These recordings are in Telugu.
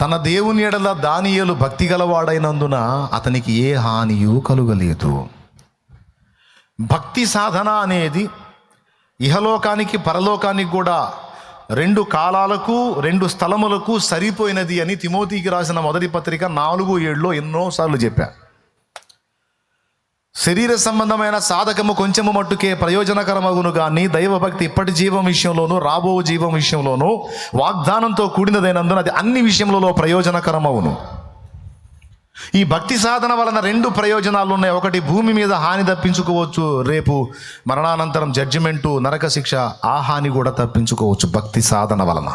తన దేవుని ఎడల దానియలు భక్తి గలవాడైనందున అతనికి ఏ హానియు కలుగలేదు. భక్తి సాధన అనేది ఇహలోకానికి పరలోకానికి కూడా రెండు కాలాలకు రెండు స్థలములకు సరిపోయినది అని తిమోతికి రాసిన మొదటి పత్రిక నాలుగు ఏడులో ఎన్నోసార్లు చెప్పారు శరీర సంబంధమైన సాధకము కొంచెము మట్టుకే ప్రయోజనకరమగును కానీ దైవభక్తి ఇప్పటి జీవం విషయంలోనూ రాబో జీవం విషయంలోనూ వాగ్దానంతో కూడినదైనందున అది అన్ని విషయంలో ప్రయోజనకరమవును ఈ భక్తి సాధన వలన రెండు ప్రయోజనాలు ఉన్నాయి ఒకటి భూమి మీద హాని తప్పించుకోవచ్చు రేపు మరణానంతరం జడ్జిమెంటు నరక శిక్ష ఆ హాని కూడా తప్పించుకోవచ్చు భక్తి సాధన వలన.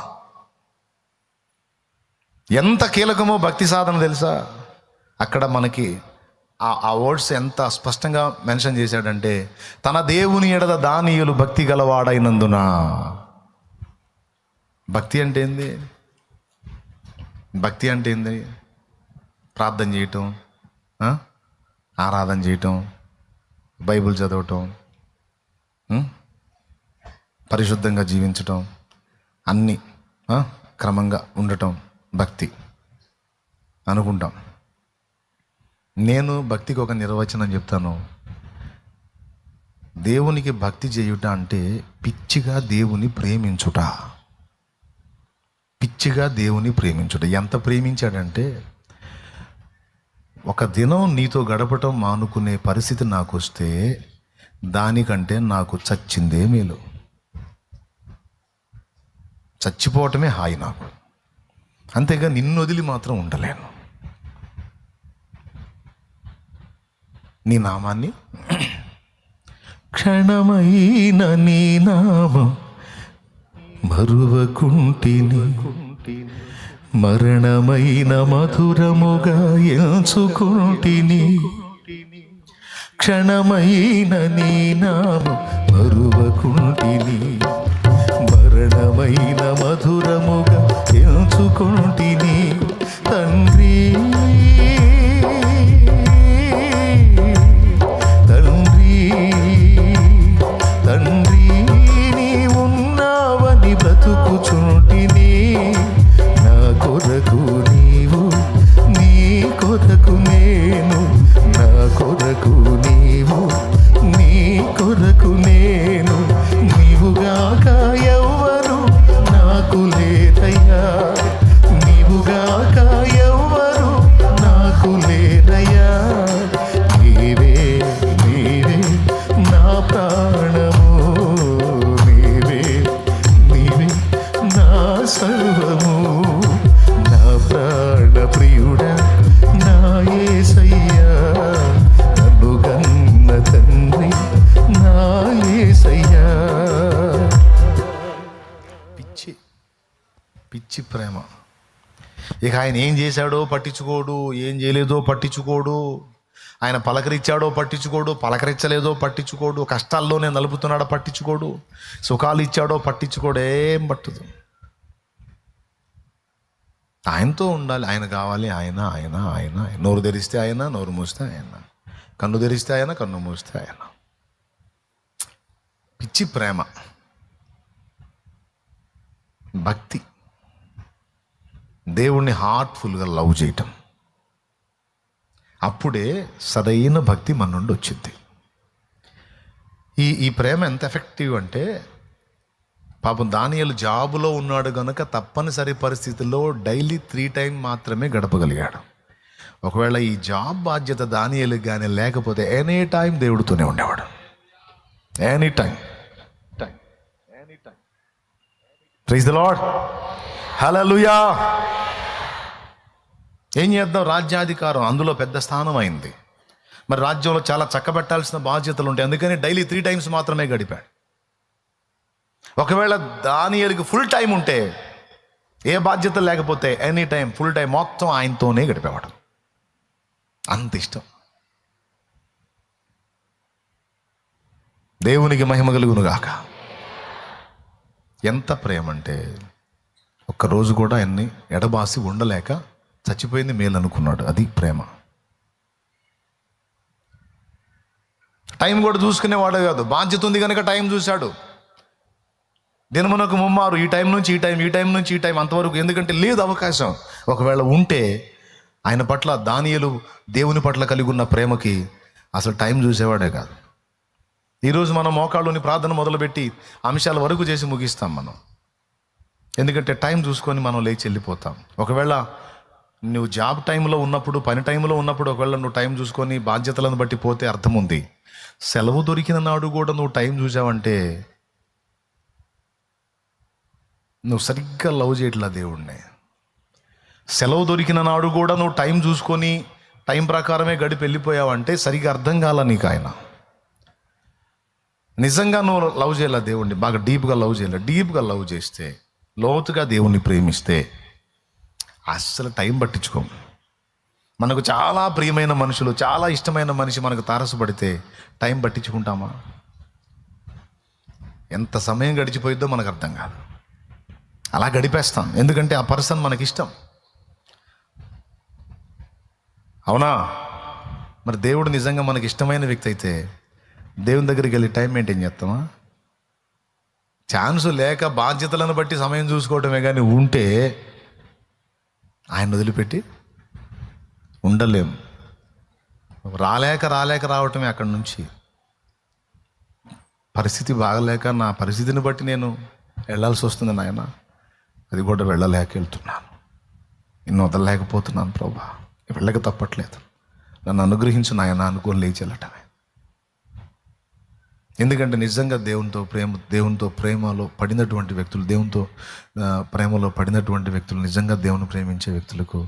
ఎంత కీలకమో భక్తి సాధన తెలుసా? అక్కడ మనకి ఆ ఆ వర్డ్స్ ఎంత స్పష్టంగా మెన్షన్ చేశాడంటే తన దేవుని ఎడద దానియులు భక్తి గలవాడైనందున. భక్తి అంటే ఏంది? భక్తి అంటే ఏంది? ప్రార్థన చేయటం ఆరాధన చేయటం బైబిల్ చదవటం పరిశుద్ధంగా జీవించటం అన్నీ క్రమంగా ఉండటం భక్తి అనుకుంటాం. నేను భక్తికి ఒక నిర్వచనం చెప్తాను. దేవునికి భక్తి చేయుట అంటే పిచ్చిగా దేవుని ప్రేమించుట. పిచ్చిగా దేవుని ప్రేమించుట. ఎంత ప్రేమించాడంటే ఒక దినం నీతో గడపటం మానుకునే పరిస్థితి నాకు వస్తే దానికంటే నాకు చచ్చిందే మేలు. చచ్చిపోవటమే హాయి నాకు. అంతేగా నిన్ను వదిలి మాత్రం ఉండలేను. నీ నామాన్ని? క్షణమైన నీ నామం మరువకుంటిని. మరణమైన మధురముగా ఎంచుకుంటిని. క్షణమైన నీ నామం మరువకుంటిని. మరణమైన మధురముగా ఎంచుకుంటిని. తండ్రి ఇక ఆయన ఏం చేశాడో పట్టించుకోడు ఏం చేయలేదో పట్టించుకోడు. ఆయన పలకరించాడో పట్టించుకోడు పలకరించలేదో పట్టించుకోడు. కష్టాల్లోనే నలుపుతున్నాడో పట్టించుకోడు. సుఖాలు ఇచ్చాడో పట్టించుకోడు ఏం పట్టదు. ఆయనతో ఉండాలి ఆయన కావాలి ఆయన ఆయన ఆయన. నోరు తెరిస్తే ఆయన నోరు మూస్తే ఆయన. కన్ను తెరిస్తే ఆయన కన్ను మూస్తే ఆయన. పిచ్చి ప్రేమ. భక్తి. దేవుణ్ణి హార్ట్ఫుల్గా లవ్ చేయటం. అప్పుడే సరైన భక్తి మన నుండి వచ్చింది. ఈ ఈ ప్రేమ ఎంత ఎఫెక్టివ్ అంటే పాపం దానియలు జాబులో ఉన్నాడు గనుక తప్పనిసరి పరిస్థితుల్లో డైలీ త్రీ టైం మాత్రమే గడపగలిగాడు. ఒకవేళ ఈ జాబ్ బాధ్యత దానియలకు కానీ లేకపోతే ఎనీ టైం దేవుడితోనే ఉండేవాడు. Any time time any time praise the lord hallelujah ఏం చేద్దాం? రాజ్యాధికారం అందులో పెద్ద స్థానం అయింది మరి రాజ్యంలో చాలా చక్కబెట్టాల్సిన బాధ్యతలు ఉంటాయి. అందుకని డైలీ త్రీ టైమ్స్ మాత్రమే గడిపాడు. ఒకవేళ దానియలకి ఫుల్ టైం ఉంటే ఏ బాధ్యత లేకపోతే ఎనీ టైం ఫుల్ టైం మొత్తం ఆయనతోనే గడిపేవాడు. అంత ఇష్టం. దేవునికి మహిమ కలుగునుగాక. ఎంత ప్రేమ అంటే ఒక్కరోజు కూడా ఆయన్ని ఎడబాసి ఉండలేక చచ్చిపోయింది మేలు అనుకున్నాడు. అది ప్రేమ. టైం కూడా చూసుకునేవాడు కాదు. బాధ్యత ఉంది కనుక టైం చూశాడు. దినమునకు ముమ్మారు ఈ టైం నుంచి ఈ టైం ఈ టైం నుంచి ఈ టైం అంతవరకు ఎందుకంటే లేదు అవకాశం. ఒకవేళ ఉంటే ఆయన పట్ల దానియలు దేవుని పట్ల కలిగి ఉన్న ప్రేమకి అసలు టైం చూసేవాడే కాదు. ఈరోజు మనం మోకాళ్ళుని ప్రార్థన మొదలుపెట్టి అంశాల వరకు చేసి ముగిస్తాం మనం. ఎందుకంటే టైం చూసుకొని మనం లేచి వెళ్ళిపోతాం. ఒకవేళ నువ్వు జాబ్ టైంలో ఉన్నప్పుడు పని టైంలో ఉన్నప్పుడు ఒకవేళ నువ్వు టైం చూసుకొని బాధ్యతలను బట్టి పోతే అర్థం ఉంది సెలవు దొరికిన నాడు కూడా నువ్వు టైం చూసావంటే నువ్వు సరిగ్గా లవ్ చేయట్లా దేవుణ్ణి. సెలవు దొరికిన నాడు కూడా నువ్వు టైం చూసుకొని టైం ప్రకారమే గడిపి వెళ్ళిపోయావంటే సరిగ్గా అర్థం కాల నీకు ఆయన. నిజంగా నువ్వు లవ్ చేయాల దేవుణ్ణి? బాగా డీప్గా లవ్ చేయాలి? డీప్గా లవ్ చేస్తే లోతుగా దేవుణ్ణి ప్రేమిస్తే అస్సలు టైం పట్టించుకోం మనకు చాలా ప్రియమైన మనుషులు చాలా ఇష్టమైన మనిషి మనకు తారసుపడితే టైం పట్టించుకుంటామా? ఎంత సమయం గడిచిపోయిద్దో మనకు అర్థం కాదు. అలా గడిపేస్తాం. ఎందుకంటే ఆ పర్సన్ మనకి ఇష్టం. అవునా? మరి దేవుడు నిజంగా మనకి ఇష్టమైన వ్యక్తి అయితే దేవుని దగ్గరికి వెళ్ళి టైం మెయింటైన్ చేస్తామా? ఛాన్స్ లేక బాధ్యతలను బట్టి సమయం చూసుకోవటమే కానీ ఉంటే ఆయన వదిలిపెట్టి ఉండలేం. రాలేక రాలేక రావటమే అక్కడి నుంచి. పరిస్థితి బాగలేక నా పరిస్థితిని బట్టి నేను వెళ్ళాల్సి వస్తుంది నాయన. అది కూడా వెళ్ళలేక వెళ్తున్నాను. నిన్ను వదలలేకపోతున్నాను ప్రభా. వెళ్ళక తప్పట్లేదు. నన్ను అనుగ్రహించు నాయన అనుకోని లేచి వెళ్ళటమే. ఎందుకంటే నిజంగా దేవునితో ప్రేమ దేవునితో ప్రేమలో పడినటువంటి వ్యక్తులు దేవునితో ప్రేమలో పడినటువంటి వ్యక్తులు నిజంగా దేవుని ప్రేమించే వ్యక్తులకు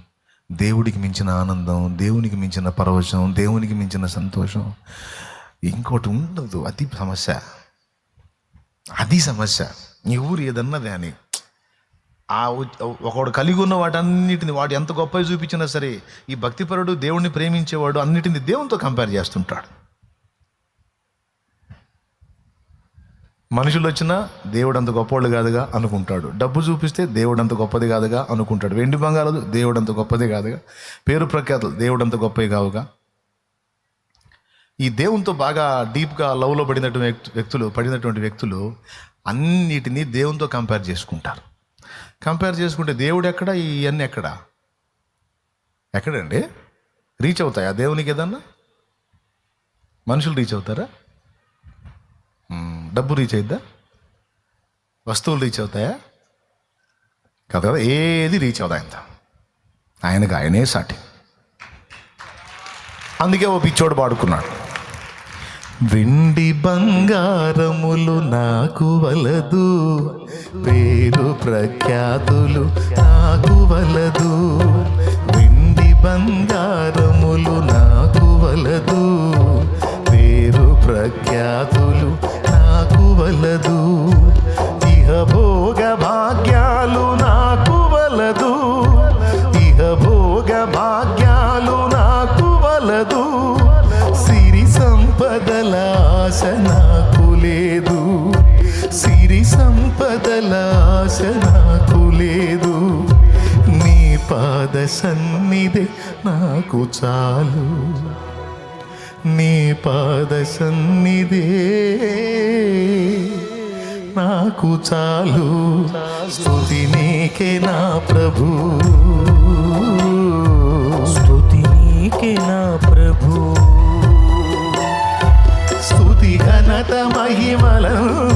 దేవుడికి మించిన ఆనందం దేవునికి మించిన పరవశం దేవునికి మించిన సంతోషం ఇంకోటి ఉండదు. అది సమస్య. అది సమస్య. ఈ ఊరు ఏదన్నది అని ఆ ఒకడు కలిగి ఉన్న వాటన్నిటిని వాడు ఎంత గొప్పగా చూపించినా సరే ఈ భక్తిపరుడు దేవుణ్ణి ప్రేమించేవాడు అన్నిటిని దేవునితో కంపేర్ చేస్తుంటాడు. మనుషులు వచ్చినా దేవుడు అంత గొప్పవాళ్ళు కాదుగా అనుకుంటాడు. డబ్బు చూపిస్తే దేవుడు అంత గొప్పది కాదుగా అనుకుంటాడు. వెండి బంగారాలు దేవుడు అంత గొప్పది కాదుగా. పేరు ప్రఖ్యాతులు దేవుడు అంత గొప్పవి కావుగా. ఈ దేవునితో బాగా డీప్గా లవ్లో పడినటువంటి వ్యక్తులు పడినటువంటి వ్యక్తులు అన్నిటినీ దేవునితో కంపేర్ చేసుకుంటారు. కంపేర్ చేసుకుంటే దేవుడు ఎక్కడ? ఇవన్నీ ఎక్కడ? ఎక్కడండి? రీచ్ అవుతాయా? దేవునికి ఏదన్నా? మనుషులు రీచ్ అవుతారా? డబ్బు రీచ్ అయిద్దా? వస్తువులు రీచ్ అవుతాయా? కాదు కదా ఏది రీచ్ అవుతాయి అంత ఆయనకు ఆయనే సాటి. అందుకే ఓ పిచ్చోడు పాడుకున్నాడు. వెండి బంగారములు నాకు వలదు పేరు ప్రఖ్యాతులు నాకు వలదు. వెండి బంగారములు నాకు వలదు పేరు ప్రఖ్యాతులు వలదు. ఇహ భోగ భాగ్యాలు నాకు వలదు. ఇహ భోగ భాగ్యాలు నాకు వలదు. సిరి సంపదల ఆశ నాకు లేదు. సిరి సంపదల ఆశ నాకు లేదు. నీ పాద సన్నిధి నాకు చాలు. నీ పాద సన్నిధే. నాకు చాలు. స్థుతి నీకే నా ప్రభు. స్థుతి నీకే నా ప్రభు. స్థుతి ఘనత మహిమలను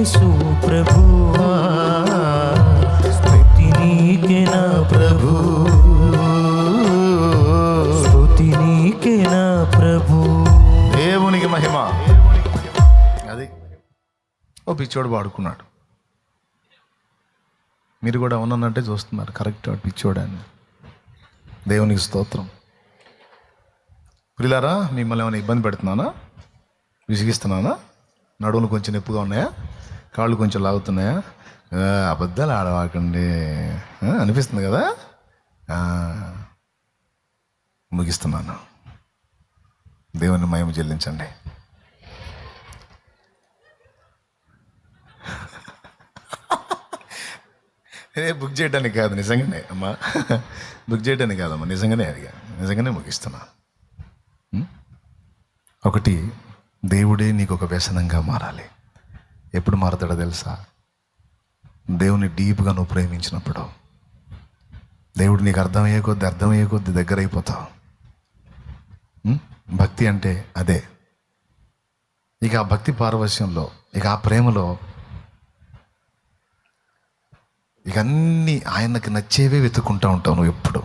యేసు ప్రభు స్తుతి నీకే నా ప్రభు. స్తుతి నీకే నా ప్రభు. దేవునికి మహిమ. అది ఓ పిచ్చోడు వాడుకున్నాడు. మీరు కూడా ఉన్నదంటే చూస్తున్నారు. కరెక్ట్ వాడు పిచ్చోడు అని దేవునికి స్తోత్రం. పిల్లారా మిమ్మల్ని ఏమైనా ఇబ్బంది పెడుతున్నానా? విసిగిస్తున్నానా? నడువులు కొంచెం నొప్పిగా ఉన్నాయా? కాళ్ళు కొంచెం లాగుతున్నాయా? అబద్ధాలు ఆడవాకండి. అనిపిస్తుంది కదా? ముగిస్తున్నాను. దేవుని మయము చెల్లించండి. ఏ బుక్ చేయడానికి కాదు నిజంగానే అమ్మా. బుక్ చేయడానికి కాదమ్మా నిజంగానే అడిగా. నిజంగానే ముగిస్తున్నా. ఒకటి దేవుడే నీకు ఒక వ్యసనంగా మారాలి. ఎప్పుడు మారతాడో తెలుసా? దేవుని డీప్గా నువ్వు ప్రేమించినప్పుడు. దేవుడు నీకు అర్థమయ్యే కొద్ది అర్థమయ్యే కొద్ది దగ్గర అయిపోతావు భక్తి అంటే అదే. ఇక ఆ భక్తి పారవశ్యంలో ఇక ఆ ప్రేమలో ఇక అన్నీ ఆయనకి నచ్చేవే వెతుక్కుంటూ ఉంటావు నువ్వు ఎప్పుడు.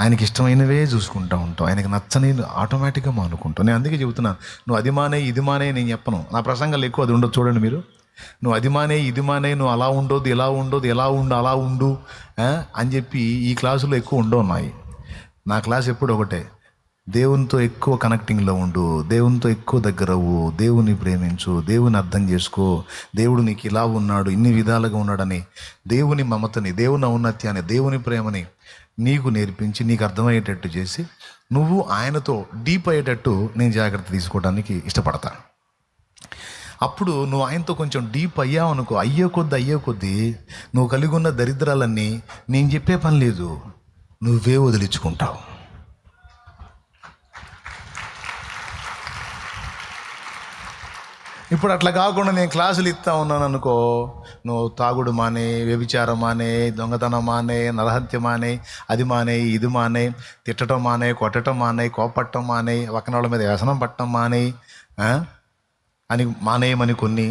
ఆయనకి ఇష్టమైనవే చూసుకుంటూ ఉంటావు. ఆయనకి నచ్చని ఆటోమేటిక్గా మానుకుంటాం నేను అందుకే చెబుతున్నాను నువ్వు అది మానే ఇది మానే నేను చెప్పను. నా ప్రసంగాలు ఎక్కువ అది ఉండదు చూడండి మీరు. నువ్వు అది మానే ఇది మానే నువ్వు అలా ఉండొద్దు ఇలా ఉండొద్దు ఎలా ఉండు అలా ఉండు అని చెప్పి ఈ క్లాసులో ఎక్కువ ఉండవు ఉన్నాయి నా క్లాస్ ఎప్పుడు ఒకటే. దేవునితో ఎక్కువ కనెక్టింగ్లో ఉండు దేవునితో ఎక్కువ దగ్గర అవ్వు దేవుని ప్రేమించు దేవుని అర్థం చేసుకో దేవుడు నీకు ఇలా ఉన్నాడు ఇన్ని విధాలుగా ఉన్నాడని దేవుని మమతని దేవుని ఔన్నత్యాన్ని దేవుని ప్రేమని నీకు నేర్పించి నీకు అర్థమయ్యేటట్టు చేసి నువ్వు ఆయనతో డీప్ అయ్యేటట్టు నేను జాగ్రత్త తీసుకోవడానికి ఇష్టపడతాను అప్పుడు నువ్వు ఆయనతో కొంచెం డీప్ అయ్యావు అనుకో అయ్యే కొద్ది అయ్యే కొద్దీ నువ్వు కలిగి ఉన్న దరిద్రాలన్నీ నేను చెప్పే పని లేదు నువ్వే వదిలించుకుంటావు. ఇప్పుడు అట్లా కాకుండా నేను క్లాసులు ఇస్తా ఉన్నాను అనుకో నువ్వు తాగుడు మానే వ్యభిచారం మానే దొంగతనం మానే నరహత్య మానే అది మానే ఇది మానే తిట్టడం మానే కొట్టడం మానే కోపట్టడం మానే వాళ్ళ మీద వ్యసనం పట్టడం మానే అని మానేయమని కొన్ని.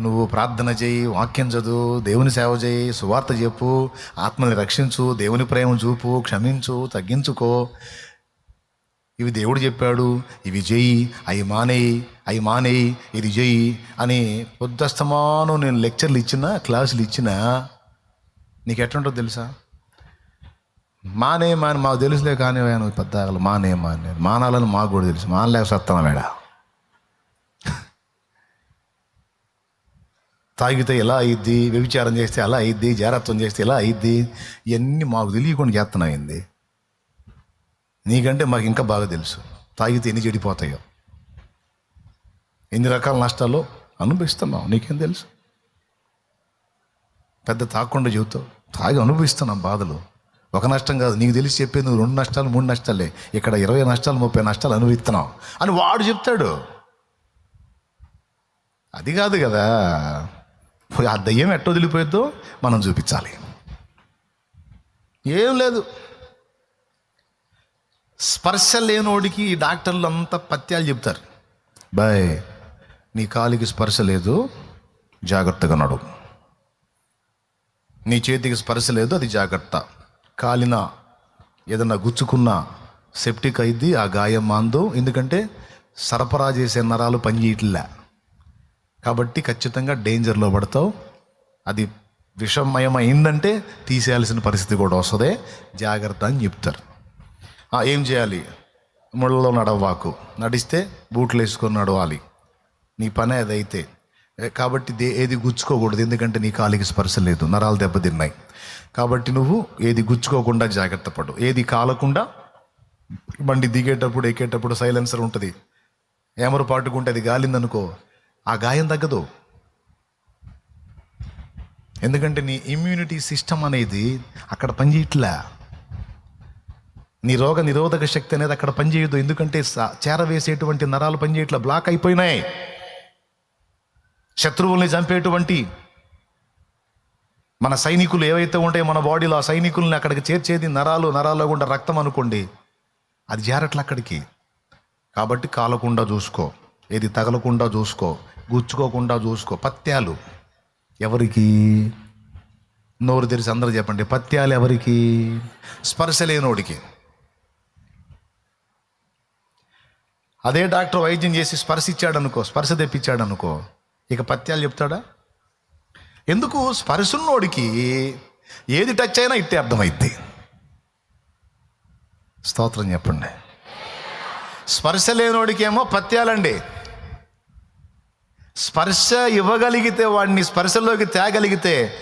నువ్వు ప్రార్థన చేయి వాక్యం చదువు దేవుని సేవ చేయి సువార్త చెప్పు ఆత్మని రక్షించు దేవుని ప్రేమ చూపు క్షమించు తగ్గించుకో. ఇవి దేవుడు చెప్పాడు ఇవి చెయ్యి అవి మానేయి అవి మానేయి ఇది చెయ్యి అని పొద్దుస్తమానం నేను లెక్చర్లు ఇచ్చినా క్లాసులు ఇచ్చినా నీకు ఎట్లుంటుందో తెలుసా? మానే మాని మాకు తెలుసులే కానీ ఆయన పెద్ద మానే మానే మానాలని మాకు కూడా తెలుసు మానలేక సత్తాను వేడ తాగితే ఎలా అయ్యిద్ది వ్యభిచారం చేస్తే అలా అయ్యిద్ది జారత్వం చేస్తే ఎలా అయ్యిద్ది ఇవన్నీ మాకు తెలియకుండా చేస్తున్నాయింది నీకంటే మాకు ఇంకా బాగా తెలుసు. తాగితే ఎన్ని చెడిపోతాయో. ఎన్ని రకాల నష్టాలు అనుభవిస్తున్నావు? నీకేం తెలుసు? పెద్ద తాకుండా చెబుతావు. తాగి అనుభవిస్తున్నాం బాధలు. ఒక నష్టం కాదు. నీకు తెలిసి చెప్పేది నువ్వు రెండు నష్టాలు మూడు నష్టాలే. ఇక్కడ ఇరవై నష్టాలు ముప్పై నష్టాలు అనుభవిస్తున్నావు. అని వాడు చెప్తాడు. అది కాదు కదా. ఆ దయ్యం ఎట్ట వదిలిపోయిద్దో మనం చూపించాలి. ఏం లేదు. స్పర్శ లేనోడికి ఈ డాక్టర్లు అంతా పత్యాలు చెప్తారు బాయ్ నీ కాలికి స్పర్శ లేదు జాగ్రత్తగా నడు. నీ చేతికి స్పర్శ లేదు అది జాగ్రత్త. కాలిన ఏదన్నా గుచ్చుకున్న సెప్టిక్ అయింది ఆ గాయం మాందు. ఎందుకంటే సరఫరా చేసే నరాలు పనిచేయట్లే కాబట్టి ఖచ్చితంగా డేంజర్లో పడతావు. అది విషమయం అయిందంటే తీసేయాల్సిన పరిస్థితి కూడా వస్తుంది. జాగ్రత్త అని చెప్తారు. ఏం చేయాలి? ముళ్ళలో నడవాకు నడిస్తే బూట్లు వేసుకొని నడవాలి. నీ పని అదైతే. కాబట్టి దే ఏది గుచ్చుకోకూడదు. ఎందుకంటే నీ కాలికి స్పర్శ లేదు. నరాలు దెబ్బతిన్నాయి. కాబట్టి నువ్వు ఏది గుచ్చుకోకుండా జాగ్రత్త పడు. ఏది కాలకుండా బండి దిగేటప్పుడు ఎక్కేటప్పుడు సైలెన్సర్ ఉంటుంది. ఏమరు పాటుకుంటే అది గాలిందనుకో ఆ గాయం తగ్గదు. ఎందుకంటే నీ ఇమ్యూనిటీ సిస్టమ్ అనేది అక్కడ పనిచేయట్లే. నీ రోగ నిరోధక శక్తి అనేది అక్కడ పనిచేయదు. ఎందుకంటే చేరవేసేటువంటి నరాలు పనిచేయట్లా బ్లాక్ అయిపోయినాయి. శత్రువుల్ని చంపేటువంటి మన సైనికులు ఏవైతే ఉంటాయో మన బాడీలో ఆ సైనికుల్ని అక్కడికి చేర్చేది నరాలు నరాల్లో గుండా రక్తం అనుకోండి. అది చేరట్ల అక్కడికి. కాబట్టి కాలకుండా చూసుకో. ఏది తగలకుండా చూసుకో. గుచ్చుకోకుండా చూసుకో. పత్యాలు ఎవరికి? నోరు తెరిచి అందరూ చెప్పండి. పత్యాలు ఎవరికి? స్పర్శ లేనోడికి. అదే డాక్టర్ వైద్యం చేసి స్పర్శ ఇచ్చాడు అనుకో స్పర్శ తెప్పించాడు అనుకో ఇక పత్యాలు చెప్తాడా? ఎందుకు? స్పర్శున్నోడికి ఏది టచ్ అయినా ఇట్టే అర్థమైద్ది. స్తోత్రం చెప్పండి. స్పర్శ లేనోడికేమో పత్యాలండి. స్పర్శ ఇవ్వగలిగితే వాడిని స్పర్శలోకి తేగలిగితే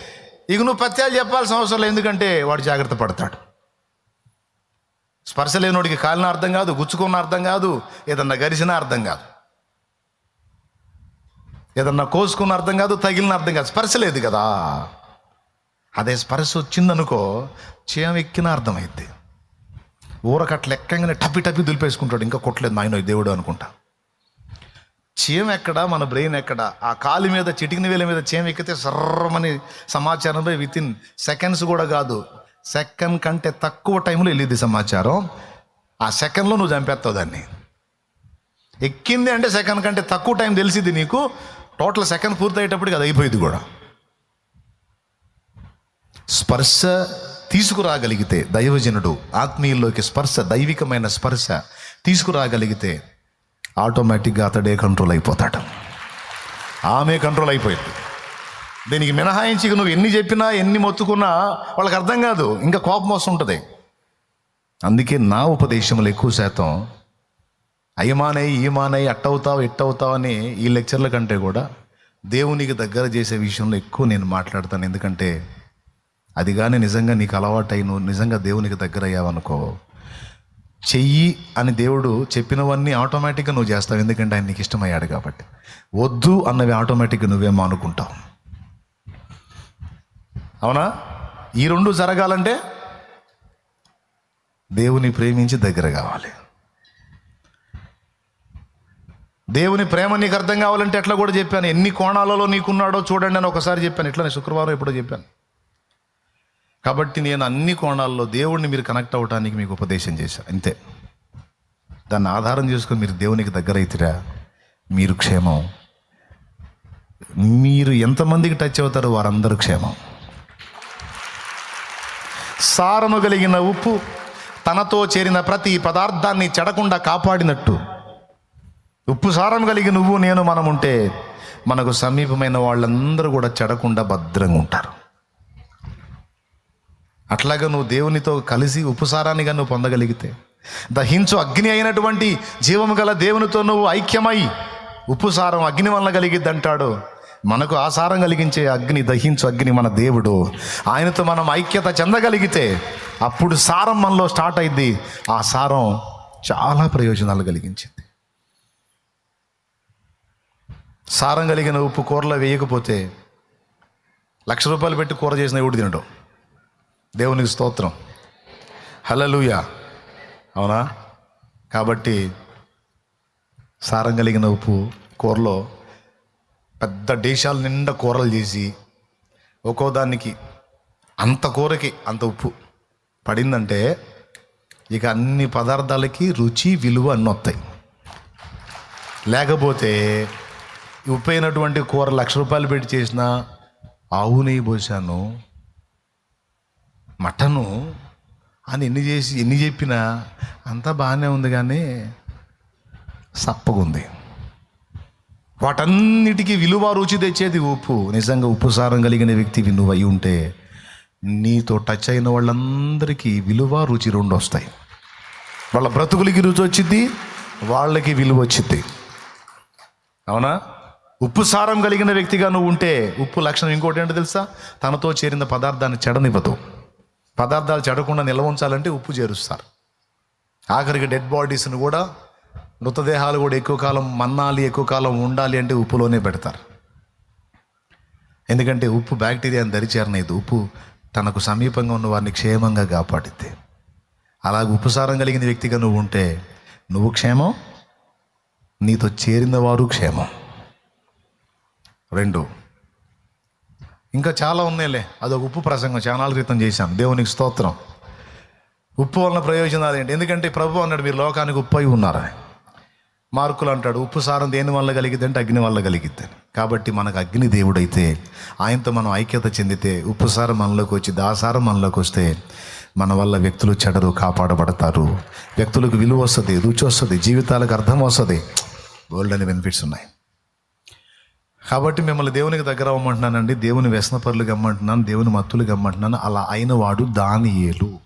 ఇక నువ్వు పత్యాలు చెప్పాల్సిన అవసరం లేదు ఎందుకంటే వాడు జాగ్రత్త పడతాడు. స్పర్శ లేనోడికి కాలిన అర్థం కాదు గుచ్చుకున్న అర్థం కాదు ఏదన్నా గరిసిన అర్థం కాదు. ఏదన్నా కోసుకున్న అర్థం కాదు తగిలిన అర్థం కాదు. స్పర్శ లేదు కదా. అదే స్పర్శ వచ్చిందనుకో చేయం ఎక్కిన అర్థమైద్ది. ఊరకట్ల ఎక్కగానే టప్పి టప్పి దులిపేసుకుంటాడు. ఇంకా కొట్టలేదు నాయన దేవుడు అనుకుంటా. చేయం ఎక్కడ మన బ్రెయిన్ ఎక్కడ? ఆ కాలు మీద చిటికిన వేల మీద చేయం ఎక్కితే సర్రమని సమాచారం విత్ ఇన్ సెకండ్స్ కూడా కాదు. సెకండ్ కంటే తక్కువ టైంలో వెళ్ళింది సమాచారం. ఆ సెకండ్లో నువ్వు చంపేస్తావు దాన్ని. ఎక్కింది అంటే సెకండ్ కంటే తక్కువ టైం తెలిసింది నీకు. టోటల్ సెకండ్ పూర్తయ్యేటప్పటికి అది అయిపోయింది కూడా. స్పర్శ తీసుకురాగలిగితే దైవజనుడు ఆత్మీయుల్లోకి స్పర్శ దైవికమైన స్పర్శ తీసుకురాగలిగితే ఆటోమేటిక్గా అతడే కంట్రోల్ అయిపోతాడు. ఆమె కంట్రోల్ అయిపోయింది. దీనికి మినహాయించి నువ్వు ఎన్ని చెప్పినా ఎన్ని మొత్తుకున్నా వాళ్ళకి అర్థం కాదు. ఇంకా కోపం వస్తుంటుంది. అందుకే నా ఉపదేశములు ఎక్కువ శాతం అయ్యమానై ఈమానై అట్టవుతావు ఎట్టవుతావు అని ఈ లెక్చర్ల కంటే కూడా దేవునికి దగ్గర చేసే విషయంలో ఎక్కువ నేను మాట్లాడతాను. ఎందుకంటే అది కానీ నిజంగా నీకు అలవాటై నువ్వు నిజంగా దేవునికి దగ్గర అయ్యావనుకో చెయ్యి అని దేవుడు చెప్పినవన్నీ ఆటోమేటిక్గా నువ్వు చేస్తావు. ఎందుకంటే ఆయన నీకు ఇష్టమయ్యాడు కాబట్టి. వద్దు అన్నవి ఆటోమేటిక్గా నువ్వేమో అనుకుంటావు. అవునా? ఈ రెండు జరగాలంటే దేవుని ప్రేమించి దగ్గర కావాలి. దేవుని ప్రేమ నీకు అర్థం కావాలంటే ఎట్లా కూడా చెప్పాను. ఎన్ని కోణాలలో నీకున్నాడో చూడండి అని ఒకసారి చెప్పాను. ఇట్లనే శుక్రవారం ఎప్పుడో చెప్పాను. కాబట్టి నేను అన్ని కోణాల్లో దేవుడిని మీరు కనెక్ట్ అవ్వడానికి మీకు ఉపదేశం చేశాను అంతే. దాన్ని ఆధారం చేసుకొని మీరు దేవునికి దగ్గర అవుతారా మీరు క్షేమం. మీరు ఎంతమందికి టచ్ అవుతారో వారందరూ క్షేమం. సారము కలిగిన ఉప్పు తనతో చేరిన ప్రతి పదార్థాన్ని చెడకుండా కాపాడినట్టు. ఉప్పు సారం కలిగి నువ్వు నేను మనం ఉంటే మనకు సమీపమైన వాళ్ళందరూ కూడా చెడకుండా భద్రంగా ఉంటారు. అట్లాగా నువ్వు దేవునితో కలిసి ఉపసారాన్నిగా నువ్వు పొందగలిగితే దహించు అగ్ని అయినటువంటి జీవము గల దేవునితో నువ్వు ఐక్యమై ఉప్పుసారం అగ్ని వల్ల కలిగిద్ది అంటాడు మనకు ఆసారం కలిగించే అగ్ని దహించు అగ్ని మన దేవుడు. ఆయనతో మనం ఐక్యత చెందగలిగితే అప్పుడు సారం మనలో స్టార్ట్ అయింది ఆ సారం చాలా ప్రయోజనాలు కలిగించింది. సారం కలిగిన ఉప్పు కూరలో వేయకపోతే లక్ష రూపాయలు పెట్టి కూర చేసిన ఎవడు తినడం? దేవునికి స్తోత్రం. హలలుయా అవునా? కాబట్టి సారం కలిగిన ఉప్పు కూరలో పెద్ద దేశాల నిండా కూరలు చేసి ఒక్కో దానికి అంత కూరకి అంత ఉప్పు పడిందంటే ఇక అన్ని పదార్థాలకి రుచి విలువ అన్నీ వస్తాయి. లేకపోతే ఉప్పు అయినటువంటి కూర లక్ష రూపాయలు పెట్టి చేసిన ఆవు నెయ్యి పోసాను మటను అని ఎన్ని చేసి ఎన్ని చెప్పినా అంతా బాగానే ఉంది కానీ సప్పగుంది వాటన్నిటికీ విలువ రుచి తెచ్చేది ఉప్పు. నిజంగా ఉప్పు సారం కలిగిన వ్యక్తివి నువ్వు అయి ఉంటే నీతో టచ్ అయిన వాళ్ళందరికీ విలువ రుచి రెండు వస్తాయి. వాళ్ళ బ్రతుకులకి రుచి వచ్చింది వాళ్ళకి విలువ వచ్చింది అవునా? ఉప్పు సారం కలిగిన వ్యక్తిగా నువ్వు ఉంటే ఉప్పు లక్షణం ఇంకోటి ఏంటో తెలుసా? తనతో చేరిన పదార్థాన్ని చెడనివ్వదు. పదార్థాలు చెడకుండా నిల్వ ఉంచాలంటే ఉప్పు చేరుస్తారు. ఆఖరికి డెడ్ బాడీస్ని కూడా మృతదేహాలు కూడా ఎక్కువ కాలం మన్నాలి ఎక్కువ కాలం ఉండాలి అంటే ఉప్పులోనే పెడతారు. ఎందుకంటే ఉప్పు బ్యాక్టీరియాని దరిచేరనేది ఉప్పు తనకు సమీపంగా ఉన్న వారిని క్షేమంగా కాపాడిద్ది. అలా ఉపసారం కలిగిన వ్యక్తిగా నువ్వు ఉంటే నువ్వు క్షేమం నీతో చేరిన వారు క్షేమం. రెండు. ఇంకా చాలా ఉన్నాయిలే. అదొక ఉప్పు ప్రసంగం. చాలా క్రితం చేశాం. దేవునికి స్తోత్రం. ఉప్పు వలన ప్రయోజనాలు ఏంటి? ఎందుకంటే ప్రభు అన్నాడు మీరు లోకానికి ఉప్పు అయి ఉన్నారా మార్కులు అంటాడు ఉప్పు సారం దేని వల్ల కలిగితే అంటే అగ్ని వల్ల కలిగిద్ది అని. కాబట్టి మనకు అగ్ని దేవుడైతే ఆయనతో మనం ఐక్యత చెందితే ఉప్పు సారం మనలోకి వచ్చి దాసారం మనలోకి వస్తే మన వల్ల వ్యక్తులు చెడరు కాపాడబడతారు. వ్యక్తులకు విలువ వస్తుంది రుచి వస్తుంది జీవితాలకు అర్థం వస్తుంది. గోల్డ్ అని బెనిఫిట్స్ ఉన్నాయి. కాబట్టి మిమ్మల్ని దేవునికి దగ్గర అవ్వమంటున్నానండి దేవుని వ్యసనపరులు గమ్మంటున్నాను దేవుని మత్తులు గమ్మంటున్నాను అలా అయిన వాడు దానియేలు.